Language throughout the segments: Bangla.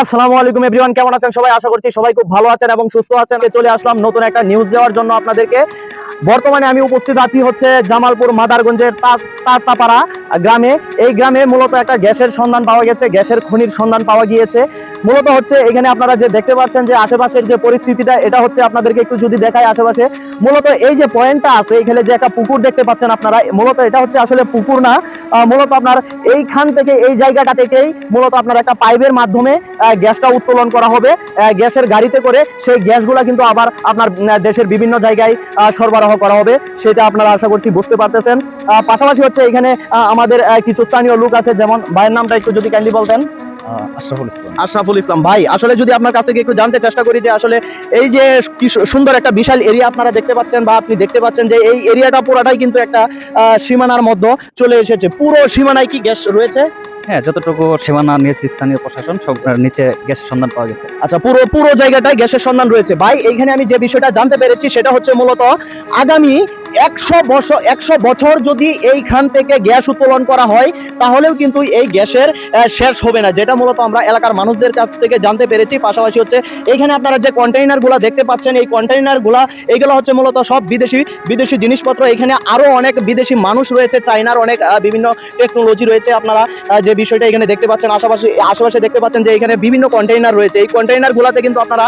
আসসালামু আলাইকুম এভরিওয়ান, কেমন আছেন সবাই? আশা করছি সবাই খুব ভালো আছেন এবং সুস্থ আছেন। চলে আসলাম নতুন একটা নিউজ দেওয়ার জন্য আপনাদেরকে। বর্তমানে আমি উপস্থিত আছি হচ্ছে জামালপুর মাদারগঞ্জের তারতাপাড়া গ্রামে। এই গ্রামে মূলত একটা গ্যাসের সন্ধান পাওয়া গেছে, গ্যাসের খনির সন্ধান পাওয়া গিয়েছে। মূলত হচ্ছে এখানে আপনারা যে দেখতে পাচ্ছেন যে আশেপাশের যে পরিস্থিতিটা, এটা হচ্ছে আপনাদেরকে একটু যদি দেখায় আশেপাশে। মূলত এই যে পয়েন্টটা আছে, এখানে যে একটা পুকুর দেখতে পাচ্ছেন আপনারা, মূলত এটা হচ্ছে আসলে পুকুর না মূলত আপনার এইখান থেকে এই জায়গাটা থেকেই মূলত আপনার একটা পাইপের মাধ্যমে গ্যাসটা উত্তোলন করা হবে। গ্যাসের গাড়িতে করে সেই গ্যাসগুলো কিন্তু আবার আপনার দেশের বিভিন্ন জায়গায় সরবরাহ করা হবে। সেটা আপনারা আশা করছি বুঝতে পারতেছেন। পাশাপাশি হচ্ছে এখানে আমাদের কিছু স্থানীয় লোক আছে, যেমন ভাইয়ের নামটা একটু যদি ক্যান্ডি বলতেন। আশরাফুল ইসলাম। আশরাফুল ইসলাম ভাই আসলে যদি আপনার কাছে একটু জানতে চেষ্টা করি যে আসলে এই যে সুন্দর একটা বিশাল এরিয়া আপনারা দেখতে পাচ্ছেন বা আপনি দেখতে পাচ্ছেন যে এই এরিয়াটা পুরোটাই কিন্তু একটা সীমানার মধ্যে চলে এসেছে। পুরো সীমানায় কি গ্যাস রয়েছে? হ্যাঁ যতটুকু সীমানা নিয়েছে স্থানীয় প্রশাসন সব নিচে গ্যাসের সন্ধান পাওয়া গেছে। আচ্ছা পুরো পুরো জায়গাটায় গ্যাসের সন্ধান রয়েছে। ভাই এইখানে আমি যে বিষয়টা জানতে পেরেছি সেটা হচ্ছে মূলত আগামী একশো বছর একশো বছর যদি এইখান থেকে গ্যাস উত্তোলন করা হয়, তাহলেও কিন্তু এই গ্যাসের শেষ হবে না, যেটা মূলত আমরা এলাকার মানুষদের কাছ থেকে জানতে পেরেছি। পাশাপাশি হচ্ছে এখানে আপনারা যে কন্টেইনারগুলা দেখতে পাচ্ছেন, এই কন্টেইনারগুলা এইগুলো হচ্ছে মূলত সব বিদেশি বিদেশি জিনিসপত্র। এখানে আরও অনেক বিদেশি মানুষ রয়েছে চাইনার অনেক বিভিন্ন টেকনোলজি রয়েছে আপনারা যে বিষয়টা এখানে দেখতে পাচ্ছেন। আশেপাশে আশেপাশে দেখতে পাচ্ছেন যে এখানে বিভিন্ন কন্টেইনার রয়েছে। এই কন্টেইনার গুলাতে কিন্তু আপনারা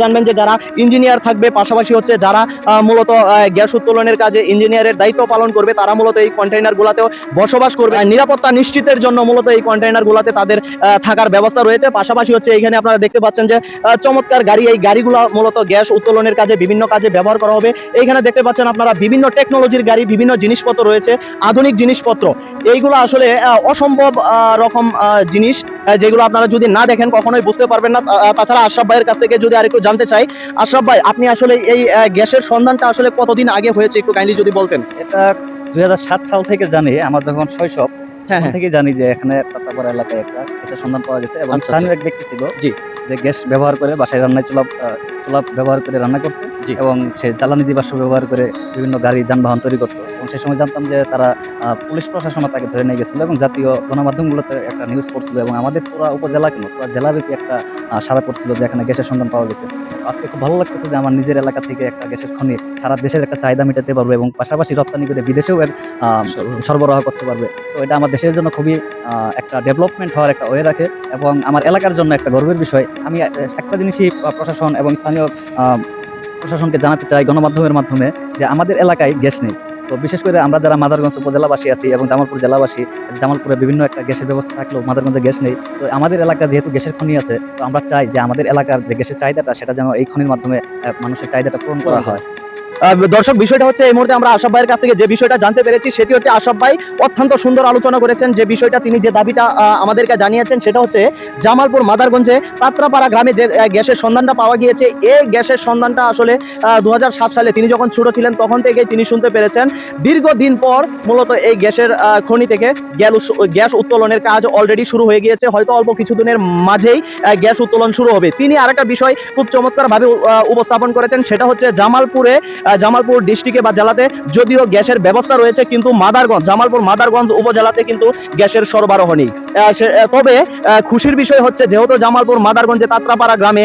জানবেন যে যারা ইঞ্জিনিয়ার থাকবে, পাশাপাশি হচ্ছে যারা মূলত গ্যাস উত্তোলনের কাজে ইঞ্জিনিয়ারের দায়িত্ব পালন করবে। তারা মূলত এই কন্টেইনার গুলাতেও বসবাস করবে। নিরাপত্তা নিশ্চিতের জন্য মূলত এই কন্টেইনার গুলাতে তাদের থাকার ব্যবস্থা রয়েছে। পাশাপাশি হচ্ছে এখানে আপনারা দেখতে পাচ্ছেন যে চমৎকার গাড়ি। এই গাড়িগুলো মূলত গ্যাস উত্তোলনের কাজে, বিভিন্ন কাজে ব্যবহার করা হবে। এইখানে দেখতে পাচ্ছেন আপনারা বিভিন্ন টেকনোলজির গাড়ি, বিভিন্ন জিনিসপত্র রয়েছে। আধুনিক জিনিসপত্র। এইগুলো আসলে অসম্ভব রকম জিনিস। যেগুলো আপনারা যদি না দেখেন কখনোই বুঝতে পারবেন না তাছাড়া আশরাফ ভাইয়ের কাছ থেকে যদি আরেকটু জানতে চাই আশরাফ ভাই আপনি আসলে এই গ্যাসের সন্ধানটা আসলে কতদিন আগে হয়েছে একটু কাইন্ডলি যদি বলতেন এটা দুই হাজার সাত সাল থেকে জানি আমার যখন শৈশব হ্যাঁ থেকে জানি যে এখানে তাতাপাড়া এলাকায় একটা সন্ধান পাওয়া গেছে এবং আচ্ছা, আচ্ছা। স্থানীয় এক ব্যক্তি ছিল জি। যে গ্যাস ব্যবহার করে বাসায় রান্নায় চুলা আহ, ব্যবহার করে রান্না করতো এবং সে জ্বালানি জীবাশ্ম ব্যবহার করে বিভিন্ন গাড়ি যানবাহন তৈরি করতো। এবং সেই সময় জানতাম যে তারা পুলিশ প্রশাসনও তাকে ধরে নিয়ে গেছিল এবং জাতীয় গণমাধ্যমগুলোতে একটা নিউজ করছিল এবং আমাদের পুরো উপজেলা কেন পুরো জেলাব্যাপী একটা সারা পড়ছিল যে এখানে গ্যাসের সন্ধান পাওয়া গেছে। আজকে খুব ভালো লাগতেছে যে আমার নিজের এলাকা থেকে একটা গ্যাসের খনি সারা দেশের একটা চাহিদা মেটাতে পারবে এবং পাশাপাশি রপ্তানি করে বিদেশেও এর সরবরাহ করতে পারবে। তো এটা আমার দেশের জন্য খুবই একটা ডেভেলপমেন্ট হওয়ার একটা ওয়ে রাখে এবং আমার এলাকার জন্য একটা গর্বের বিষয়। আমি একটা জিনিসই প্রশাসন এবং স্থানীয় আহ, প্রশাসনকে জানাতে চাই গণমাধ্যমের মাধ্যমে যে আমাদের এলাকায় গ্যাস নেই। তো বিশেষ করে আমরা যারা মাদারগঞ্জ উপজেলাবাসী আছি এবং জামালপুর জেলাবাসী জামালপুরে বিভিন্ন একটা গ্যাসের ব্যবস্থা থাকলেও মাদারগঞ্জে গ্যাস নেই। তো আমাদের এলাকা যেহেতু গ্যাসের খনি আছে তো আমরা চাই যে আমাদের এলাকার যে গ্যাসের চাহিদাটা সেটা যেন এই খনির মাধ্যমে মানুষের চাহিদাটা পূরণ করা হয়। দর্শক, বিষয়টা হচ্ছে এই মুহূর্তে আমরা আশাফ ভাইয়ের কাছ থেকে যে বিষয়টা জানতে পেরেছি, সেটি হচ্ছে আশাফ ভাই অত্যন্ত সুন্দর আলোচনা করেছেন। যে বিষয়টা তিনি যে দাবিটা আমাদেরকে জানিয়েছেন, সেটা হচ্ছে জামালপুর মাদারগঞ্জে পাত্রাপাড়া গ্রামে যে গ্যাসের সন্ধানটা পাওয়া গিয়েছে, এই গ্যাসের সন্ধানটা আসলে দু হাজার সাত সালে তিনি যখন ছোট ছিলেন, তখন থেকে তিনি শুনতে পেরেছেন। দীর্ঘদিন পর মূলত এই গ্যাসের খনি থেকে গ্যাস উত্তোলনের কাজ অলরেডি শুরু হয়ে গিয়েছে। হয়তো অল্প কিছুদিনের মাঝেই গ্যাস উত্তোলন শুরু হবে। তিনি আরেকটা বিষয় খুব চমৎকারভাবে উপস্থাপন করেছেন, সেটা হচ্ছে জামালপুরে জামালপুর ডিস্ট্রিক্টে বা জেলাতে। যদিও গ্যাসের ব্যবস্থা রয়েছে, কিন্তু মাদারগঞ্জ, জামালপুর মাদারগঞ্জ উপজেলাতে কিন্তু গ্যাসের সরবরাহ নেই। তবে খুশির বিষয় হচ্ছে, যেহেতু জামালপুর মাদারগঞ্জে তাত্রাপাড়া গ্রামে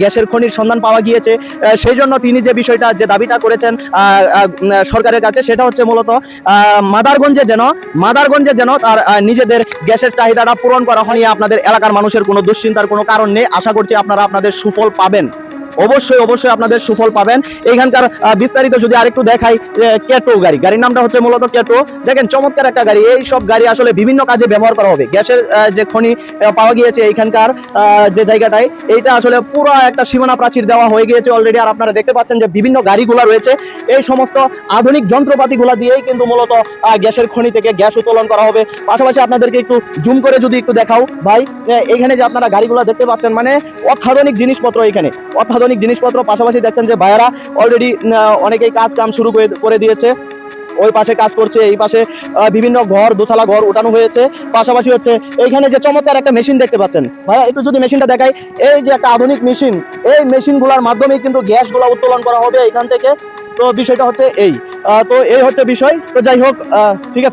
গ্যাসের খনির সন্ধান পাওয়া গিয়েছে সেই জন্য তিনি যে বিষয়টা, যে দাবিটা করেছেন সরকারের কাছে, সেটা হচ্ছে মূলত মাদারগঞ্জে যেন মাদারগঞ্জে যেন তার নিজেদের গ্যাসের চাহিদাটা পূরণ করা হয় আপনাদের এলাকার মানুষের কোনো দুশ্চিন্তার কোনো কারণ নেই। আশা করছি আপনারা আপনাদের সুফল পাবেন। অবশ্যই অবশ্যই আপনাদের সুফল পাবেন। এইখানকার বিস্তারিত যদি আরেকটু দেখাই কেটো গাড়ি। গাড়ির নামটা হচ্ছে মূলত কেটো। দেখেন, চমৎকার একটা গাড়ি। এই সব গাড়ি আসলে বিভিন্ন কাজে ব্যবহার করা হবে। গ্যাসের যে খনি পাওয়া গিয়েছে এইখানকার যে জায়গাটায়, এইটা আসলে পুরো একটা সীমানা প্রাচীর দেওয়া হয়ে গিয়েছে অলরেডি আর আপনারা দেখতে পাচ্ছেন যে বিভিন্ন গাড়িগুলো রয়েছে। এই সমস্ত আধুনিক যন্ত্রপাতিগুলো দিয়েই কিন্তু মূলত গ্যাসের খনি থেকে গ্যাস উত্তোলন করা হবে। পাশাপাশি আপনাদেরকে একটু জুম করে যদি একটু দেখাও। ভাই এখানে যে আপনারা গাড়িগুলো দেখতে পাচ্ছেন মানে অত্যাধুনিক জিনিসপত্র এখানে অত্যাধুনিক জিনিসপত্র পাশাপাশি দেখছেন যে ভাইয়ারা অলরেডি অনেকেই কাজ কাম শুরু করে- দিয়েছে। ওই পাশে কাজ করছে, এই পাশে বিভিন্ন ঘর, দোতলা ঘর উঠানো হয়েছে। পাশাপাশি হচ্ছে এইখানে যে চমৎকার একটা মেশিন দেখতে পাচ্ছেন। ভাইয়া, একটু যদি মেশিনটা দেখাই, এই যে একটা আধুনিক মেশিন, এই মেশিনগুলোর মাধ্যমেই কিন্তু গ্যাসগুলো উত্তোলন করা হবে এখান থেকে। তো বিষয়টা হচ্ছে এই। তো এই হচ্ছে বিষয়। তো যাই হোক ঠিক আছে।